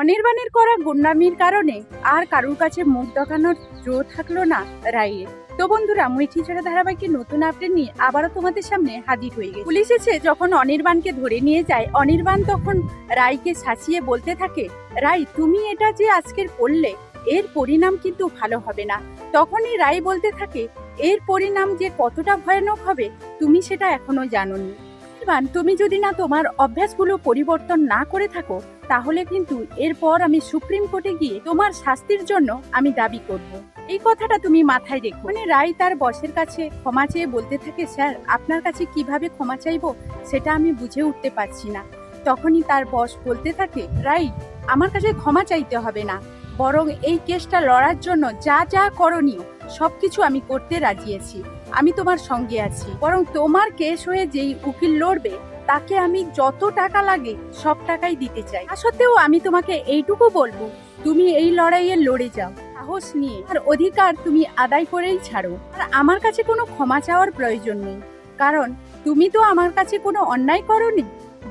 অনির্বাণের করা গুন্ডামির কারণে আর কারুর কাছে মুখ দেখানোর জো থাকল না রায়ের তো বন্ধুরা মিঠি ছাড়া ধারাবাহিকে নতুন আপডেট নিয়ে আবারও তোমাদের সামনে হাজির হয়ে গেছে। পুলিশ এসে যখন অনির্বাণকে ধরে নিয়ে যায়, অনির্বাণ তখন রায়কে সাঁচিয়ে বলতে থাকে, রাই, তুমি এটা যে আজকের করলে, এর পরিণাম কিন্তু ভালো হবে না। তখনই রায় বলতে থাকে, এর পরিণাম যে কতটা ভয়ানক হবে, তুমি সেটা এখনও জানোনি। অনির্বাণ তুমি যদি না তোমার অভ্যাসগুলো পরিবর্তন না করে থাকো, তাহলে কিন্তু এরপর আমি সুপ্রিম কোর্টে গিয়ে তোমার শাস্তির জন্য আমি দাবি করব। এই কথাটা তুমি মাথায় রেখো। মানে রায় তার বসের কাছে ক্ষমা চেয়ে বলতে থাকে, স্যার, আপনার কাছে কীভাবে ক্ষমা চাইব সেটা আমি বুঝে উঠতে পারছি না। তখনই তার বস বলতে থাকে রাই আমার কাছে ক্ষমা চাইতে হবে না। বরং এই কেসটা লড়ার জন্য যা যা করণীয় সবকিছু আমি করতে রাজি আছি। আমি তোমার সঙ্গে আছি। বরং তোমার কেস হয়ে যেই উকিল লড়বে, তাকে আমি যত টাকা লাগে সব টাকাই দিতে চাই। তা সত্ত্বেও আমি তোমাকে এইটুকু বলব, তুমি এই লড়াইয়ে লড়ে যাও। সাহস নিয়ে, আর অধিকার তুমি আদায় করেই ছাড়ো। আর আমার কাছে কোনো ক্ষমা চাওয়ার প্রয়োজন নেই। কারণ তুমি তো আমার কাছে কোনো অন্যায় করনি।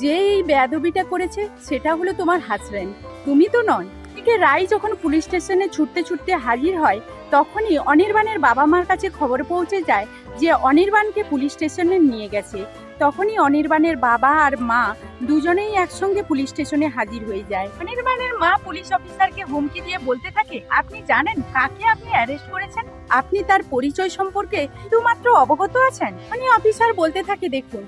যে এই বেয়াদবিটা করেছে, সেটা হলো তোমার হাজব্যান্ড তুমি তো নন। এদিকে রাই যখন পুলিশ স্টেশনে ছুটতে ছুটতে হাজির হয় তখনই অনির্বাণের বাবা মার কাছে খবর পৌঁছে যায় যে অনির্বাণকে পুলিশ স্টেশনে নিয়ে গেছে। তখনই অনির্বাণের বাবা আর মা দুজনেই একসঙ্গে পুলিশ স্টেশনে হাজির হয়ে যায়। অনির্বাণের মা পুলিশ অফিসারকে হুমকি দিয়ে বলতে থাকে, আপনি জানেন কাকে আপনি অ্যারেস্ট করেছেন? আপনি তার পরিচয় সম্পর্কে শুধুমাত্র অবগত আছেন? উনি অফিসার বলতে থাকে, দেখুন,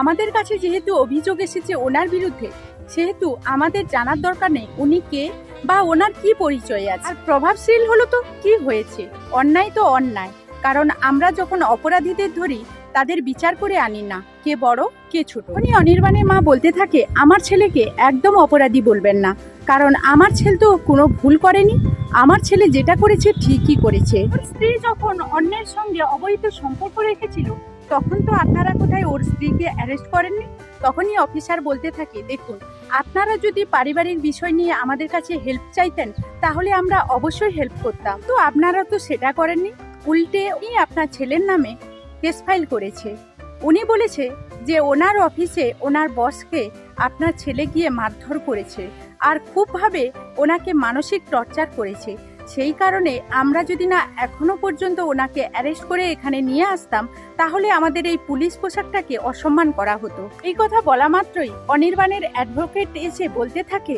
আমাদের কাছে যেহেতু অভিযোগ এসেছে ওনার বিরুদ্ধে, সেহেতু আমাদের জানার দরকার নেই, উনি কে বা ওনার কি পরিচয় আছে? আর প্রভাবশীল হলো তো কি হয়েছে? অন্যায় তো অন্যায়। কারণ আমরা যখন অপরাধীদের ধরি, তাদের বিচার করে আনি না, কে বড়, কে ছোট। উনি অনির্বাণের মা বলতে থাকে, আমার ছেলেকে একদম অপরাধী বলবেন না। কারণ আমার ছেলে তো কোনো ভুল করেনি। আমার ছেলে যেটা করেছে ঠিকই করেছে। স্ত্রী যখন অন্যের সঙ্গে অবৈধ সম্পর্ক রেখেছিল, তখন তো আপনারা কোথায় ওর স্ত্রীকে অ্যারেস্ট করেননি? তখনই অফিসার বলতে থাকে, দেখুন, আপনারা যদি পারিবারিক বিষয় নিয়ে আমাদের কাছে হেল্প চাইতেন, তাহলে আমরা অবশ্যই হেল্প করতাম। তো আপনারা তো সেটা করেননি। উল্টে উনি আপনার ছেলের নামে কেস ফাইল করেছে। উনি বলেছে যে ওনার অফিসে ওনার বসকে আপনার ছেলে গিয়ে মারধর করেছে। আর খুবভাবে ওনাকে মানসিক টর্চার করেছে। সেই কারণে আমরা যদি না এখনও পর্যন্ত ওনাকে অ্যারেস্ট করে এখানে নিয়ে আসতাম, তাহলে আমাদের এই পুলিশ পোশাকটাকে অসম্মান করা হতো। এই কথা বলা মাত্রই অনির্বাণের অ্যাডভোকেট এসে বলতে থাকে,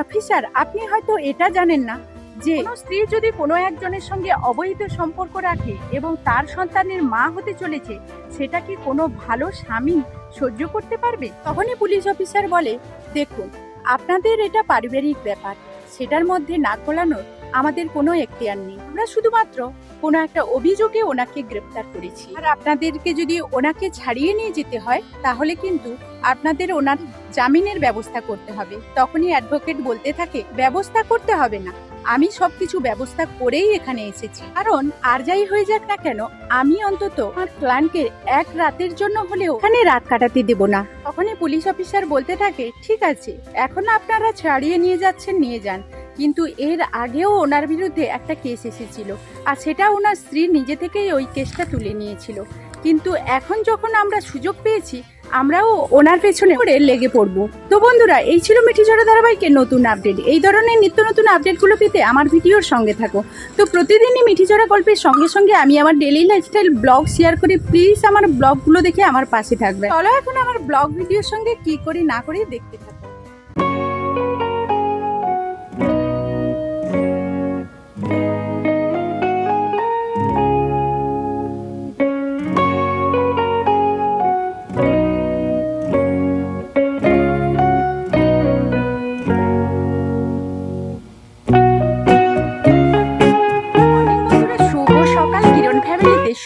অফিসার, আপনি হয়তো এটা জানেন না যে স্ত্রী যদি কোনো একজনের সঙ্গে অবৈধ সম্পর্ক রাখে এবং তার সন্তানের মা হতে চলেছে, সেটা কি কোনো ভালো স্বামী সহ্য করতে পারবে? তখনই পুলিশ অফিসার বলে, দেখুন, আপনাদের এটা পারিবারিক ব্যাপার। সেটার মধ্যে নাক গলানোর আমাদের কোনো এখতিয়ার নেই। আমরা শুধুমাত্র কোনো একটা অভিযোগে ওনাকে গ্রেপ্তার করেছি। আর আপনাদেরকে যদি ওনাকে ছাড়িয়ে নিয়ে যেতে হয়, তাহলে কিন্তু আপনাদের ওনার জামিনের ব্যবস্থা করতে হবে। তখনই অ্যাডভোকেট বলতে থাকে, ব্যবস্থা করতে হবে না। আমি সবকিছু ব্যবস্থা করেই এখানে এসেছি। কারণ আর যাই হয়ে যাক না কেন, আমি অন্তত আমার ক্লায়েন্টকে এক রাতের জন্য হলেও এখানে রাত কাটাতে দেব না। তখনই পুলিশ অফিসার বলতে থাকে, ঠিক আছে, এখন আপনারা ছাড়িয়ে নিয়ে যাচ্ছেন, নিয়ে যান। কিন্তু এর আগেও ওনার বিরুদ্ধে একটা কেস এসেছিল। আর সেটা ওনার স্ত্রী নিজে থেকেই ওই কেসটা তুলে নিয়েছিল। কিন্তু এখন যখন আমরা সুযোগ পেয়েছি, আমরাও ওনার পেছনে লেগে পড়ব। তো বন্ধুরা, এই ছিল মিঠি ঝড়া ধারাবাহিকের নতুন আপডেট। এই ধরনের নিত্য নতুন আপডেটগুলো পেতে আমার ভিডিওর সঙ্গে থাকো। তো প্রতিদিনই মিঠি ঝড়া গল্পের সঙ্গে সঙ্গে আমি আমার ডেলি লাইফস্টাইল ব্লগ শেয়ার করি প্লিজ আমার ব্লগগুলো দেখে আমার পাশে থাকবে। চলো এখন আমার ব্লগ ভিডিওর সঙ্গে কি করি না করি দেখতে থাকো।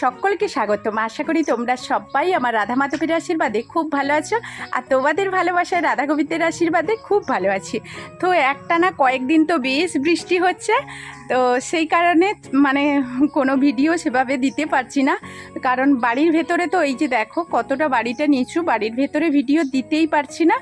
সকলকে স্বাগতম। আশা করি তোমরা সবাই আমার রাধা মাধবের আশীর্বাদে খুব ভালো আছো আর তোমাদের ভালোবাসায় রাধা গোবিন্দের আশীর্বাদে খুব ভালো আছি। তো একটানা কয়েকদিন তো বেশ বৃষ্টি হচ্ছে। তো সেই কারণে মানে কোনো ভিডিও সেভাবে দিতে পারছি না। কারণ বাড়ির ভেতরে তো এই যে দেখো কতটা বাড়িটা নিচু, বাড়ির ভেতরে ভিডিও দিতেই পারছি না।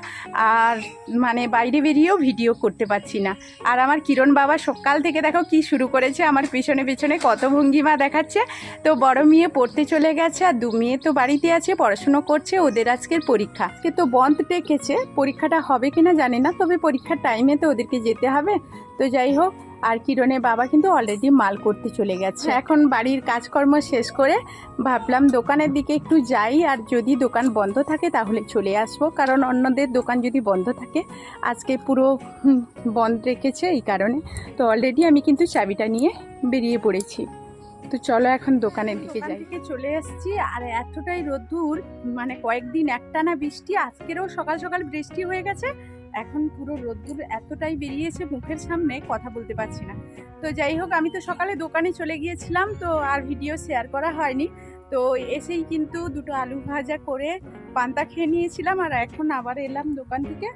আর মানে বাইরে বেরিয়েও ভিডিও করতে পারছি না। আর আমার কিরণ বাবা সকাল থেকে দেখো কি শুরু করেছে, আমার পেছনে পিছনে কত ভঙ্গিমা দেখাচ্ছে। তো বড় মেয়ে পড়তে চলে গেছে আর দু মেয়ে তো বাড়িতে আছে, পড়াশুনো করছে, ওদের আজকের পরীক্ষা। কিন্তু বন্ধ ডেকেছে, পরীক্ষাটা হবে কিনা জানি না, তবে পরীক্ষার টাইমে তো ওদেরকে যেতে হবে। তো যাই হোক আর কিরণের বাবা কিন্তু অলরেডি মাল করতে চলে গেছে। এখন বাড়ির কাজকর্ম শেষ করে ভাবলাম দোকানের দিকে একটু যাই আর যদি দোকান বন্ধ থাকে তাহলে চলে আসব। কারণ অন্যদের দোকান যদি বন্ধ থাকে আজকে পুরো বন্ধ রেখেছে এই কারণে। তো অলরেডি আমি কিন্তু চাবিটা নিয়ে বেরিয়ে পড়েছি। তো চলো এখন দোকানের দিকে যাই। থেকে চলে এসেছি আর এতটাই রোদ্দুর মানে কয়েকদিন একটানা বৃষ্টি আজকেরও সকাল সকাল বৃষ্টি হয়ে গেছে। এখন পুরো রোদ্দুর এতটাই বেরিয়েছে মুখের সামনে, কথা বলতে পারছি না। তো যাই হোক, আমি তো সকালে দোকানে চলে গিয়েছিলাম, তো আর ভিডিও শেয়ার করা হয়নি। তো এসেই কিন্তু দুটো আলু ভাজা করে পান্তা খেয়ে নিয়েছিলাম, আর এখন আবার এলাম দোকান থেকে।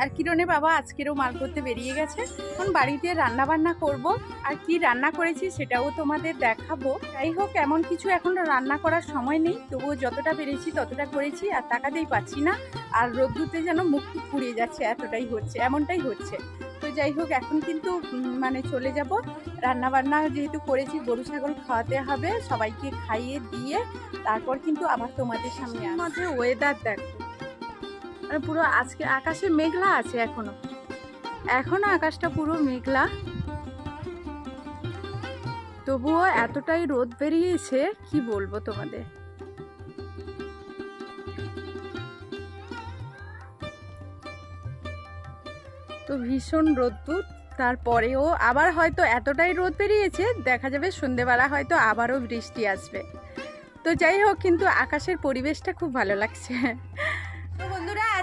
আর কিরণে বাবা আজকেরও মাল করতে বেরিয়ে গেছে। এখন বাড়িতে রান্না বান্না করব। আর কি রান্না করেছি সেটাও তোমাদের দেখাবো। যাই হোক এমন কিছু এখন রান্না করার সময় নেই। তবুও যতটা পেরেছি ততটা করেছি আর তাকাতেই পাচ্ছি না। আর রোদ্দুতে যেন মুখ পুড়িয়ে যাচ্ছে এতটাই হচ্ছে এমনটাই হচ্ছে। তো যাই হোক এখন কিন্তু মানে চলে যাব। রান্না বান্না যেহেতু করেছি গরু ছাগল খাওয়াতে হবে সবাইকে খাইয়ে দিয়ে তারপর কিন্তু আবার তোমাদের সামনে আমাদের ওয়েদার দেখো। পুরো আজকে আকাশে মেঘলা আছে এখনও। এখনও আকাশটা পুরো মেঘলা। তবুও এতটাই রোদ বেরিয়েছে, কি বলব তোমাদের? তো ভীষণ রোদ্দুর তারপরেও আবার হয়তো এতটাই রোদ বেরিয়েছে, দেখা যাবে সন্ধেবেলা হয়তো আবারও বৃষ্টি আসবে। তো যাই হোক, কিন্তু আকাশের পরিবেশটা খুব ভালো লাগছে।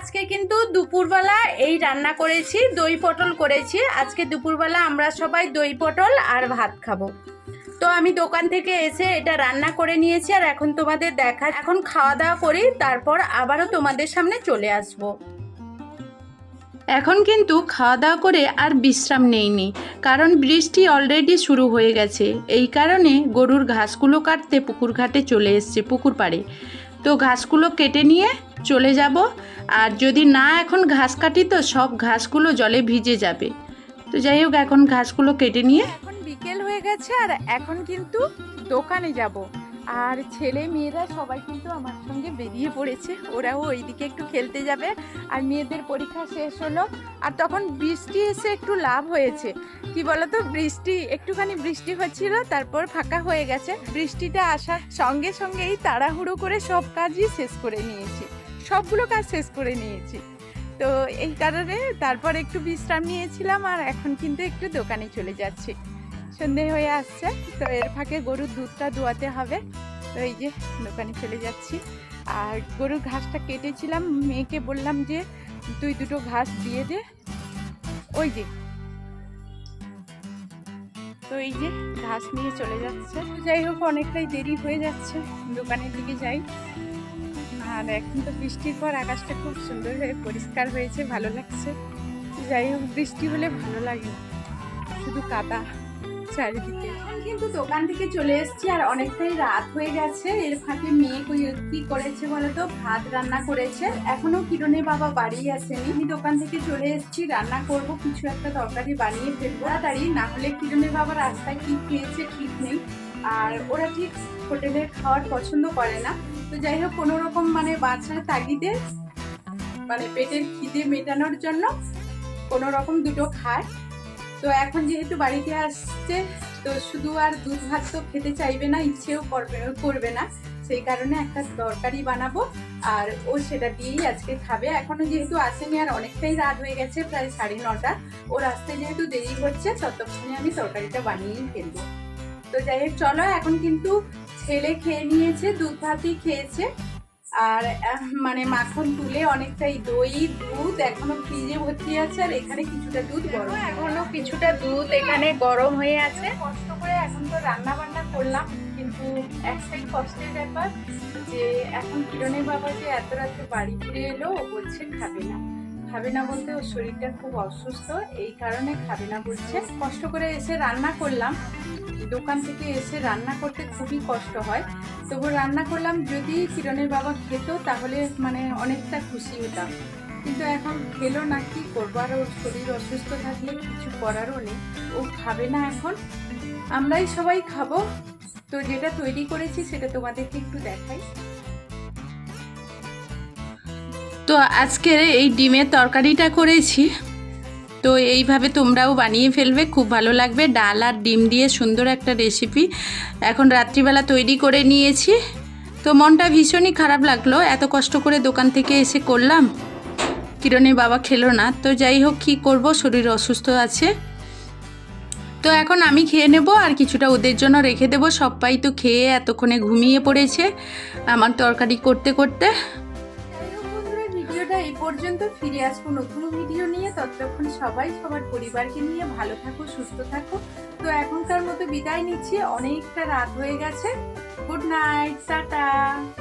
আজকে কিন্তু দুপুরবেলা এই রান্না করেছি, দই পটল করেছি। আজকে দুপুরবেলা আমরা সবাই দই পটল আর ভাত খাব। তো আমি দোকান থেকে এসে এটা রান্না করে নিয়েছি আর এখন তোমাদের দেখা এখন খাওয়া দাওয়া করি, তারপর আবারও তোমাদের সামনে চলে আসব। এখন কিন্তু খাওয়া দাওয়া করে আর বিশ্রাম নেইনি, কারণ বৃষ্টি অলরেডি শুরু হয়ে গেছে। এই কারণে গরুর ঘাসগুলো কাটতে পুকুর ঘাটে চলে এসছে, পুকুর পাড়ে। তো ঘাসগুলো কেটে নিয়ে চলে যাব। আর যদি না এখন ঘাস কাটি তো সব ঘাসগুলো জলে ভিজে যাবে। তো যাই হোক, এখন ঘাসগুলো কেটে নিয়ে এখন বিকেল হয়ে গেছে আর এখন কিন্তু দোকানে যাব। আর ছেলে মেয়েরা সবাই কিন্তু আমার সঙ্গে বেরিয়ে পড়েছে। ওরাও ওইদিকে একটু খেলতে যাবে। আর মেয়েদের পরীক্ষা শেষ হলো। আর তখন বৃষ্টি এসে একটু লাভ হয়েছে। কি বলতো? বৃষ্টি, একটুখানি বৃষ্টি হচ্ছিল, তারপর ফাঁকা হয়ে গেছে। বৃষ্টিটা আসার সঙ্গে সঙ্গেই তাড়াহুড়ো করে সব কাজই শেষ করে নিয়েছি। সবগুলো কাজ শেষ করে নিয়েছি। তো এই কারণে তারপর একটু বিশ্রাম নিয়েছিলাম আর এখন কিন্তু একটু দোকানে চলে যাচ্ছি। সন্ধে হয়ে আসছে, তো এর ফাঁকে গরুর দুধটা দোয়াতে হবে। তো এই যে দোকানে চলে যাচ্ছি। আর গরুর ঘাসটা কেটেছিলাম, মেয়েকে বললাম যে, তুই দুটো ঘাস দিয়ে দে। ওই যে। তো এই যে ঘাস নিয়ে চলে যাচ্ছে। যাই হোক, অনেকটাই দেরি হয়ে যাচ্ছে, দোকানের দিকে যাই। আর এখন তো বৃষ্টির পর আকাশটা খুব সুন্দর হয়ে পরিষ্কার হয়েছে, ভালো লাগছে। যাই হোক, বৃষ্টি হলে ভালো লাগে। শুধু কাদা। চারিদিকে কিন্তু দোকান থেকে চলে এসেছি আর অনেকটাই রাত হয়ে গেছে। এর ফাঁকে মেয়ে কি করেছে বলতো? ভাত রান্না করেছে। এখনও কিরণের বাবা বাড়ি আসেনি। আমি দোকান থেকে চলে এসেছি, রান্না করব, কিছু একটা তরকারি বানিয়ে ফেলব। তাড়াতাড়ি না হলে কিরণের বাবা রাস্তায় কি খেয়েছে ঠিক নেই। আর ওরা ঠিক হোটেলে খাওয়ার পছন্দ করে না। তো যাই হোক, কোনো রকম মানে বাচ্চার তাগিদে মানে পেটের খিদে মেটানোর জন্য কোনো রকম দুটো খায়। তো এখন যেহেতু বাড়িতে আসছে, তো শুধু আর দুধ ভাত তো খেতে চাইবে না, ইচ্ছেও করবে করবে না। সেই কারণে একটা তরকারি বানাবো, আর ও সেটা দিয়েই আজকে খাবে। এখনও যেহেতু আসেনি, আর অনেকটাই রাত হয়ে গেছে, প্রায় সাড়ে নটা। ওর আসতে যেহেতু দেরি হচ্ছে, ততক্ষণে আমি তরকারিটা বানিয়েই ফেলব। তো যাই হোক, চলো, এখন কিন্তু ছেলে খেয়ে নিয়েছে, দুধ ভাতই খেয়েছে। আর মানে মাখন তুলে অনেকটাই দই দুধ এখনও ফ্রিজে ভর্তি আছে আর এখানে কিছুটা দুধ গরম এখনও কিছুটা দুধ এখানে গরম হয়ে আছে। কষ্ট করে এখন তো রান্না বান্না করলাম কিন্তু এক সাইড কষ্টের ব্যাপার যে এখন কিরণের বাবা যে এত রাত্রে বাড়ি ফিরে এলো ও বলছে খাবে না। খাবে না বলতে ওর শরীরটা খুব অসুস্থ, এই কারণে খাবে না বলছে। কষ্ট করে এসে রান্না করলাম। দোকান থেকে এসে রান্না করতে খুবই কষ্ট হয়। তবু রান্না করলাম, যদি কিরণের বাবা খেত তাহলে মানে অনেকটা খুশি হতাম। কিন্তু এখন খেলো না, কি করব? আর ওর শরীর অসুস্থ থাকলে কিছু করারও নেই। ও খাবে না এখন। আমরাই সবাই খাব। তো যেটা তৈরি করেছি সেটা তোমাদেরকে একটু দেখাই। তো আজকে এই ডিমের তরকারিটা করেছি। তো এইভাবে তোমরাও বানিয়ে ফেলবে, খুব ভালো লাগবে। ডাল আর ডিম দিয়ে সুন্দর একটা রেসিপি এখন রাত্রিবেলা তৈরি করে নিয়েছি। তো মনটা ভীষণই খারাপ লাগল, এত কষ্ট করে দোকান থেকে এসে করলাম। কিরণের বাবা খেলো না। তো যাই হোক, কী করব? শরীর অসুস্থ আছে। তো এখন আমি খেয়ে নেব আর কিছুটা ওদের জন্য রেখে দেবো। সবাই তো খেয়ে এতক্ষণে ঘুমিয়ে পড়েছে আমার তরকারি করতে করতে। পর্যন্ত ফিরে আসব নতুন ভিডিও নিয়ে। ততক্ষণ সবাই সবার পরিবারকে নিয়ে ভালো থাকো, সুস্থ থাকো। তো এখনকার মতো বিদায় নিচ্ছি। অনেকটা রাত হয়ে গেছে। Good night tata.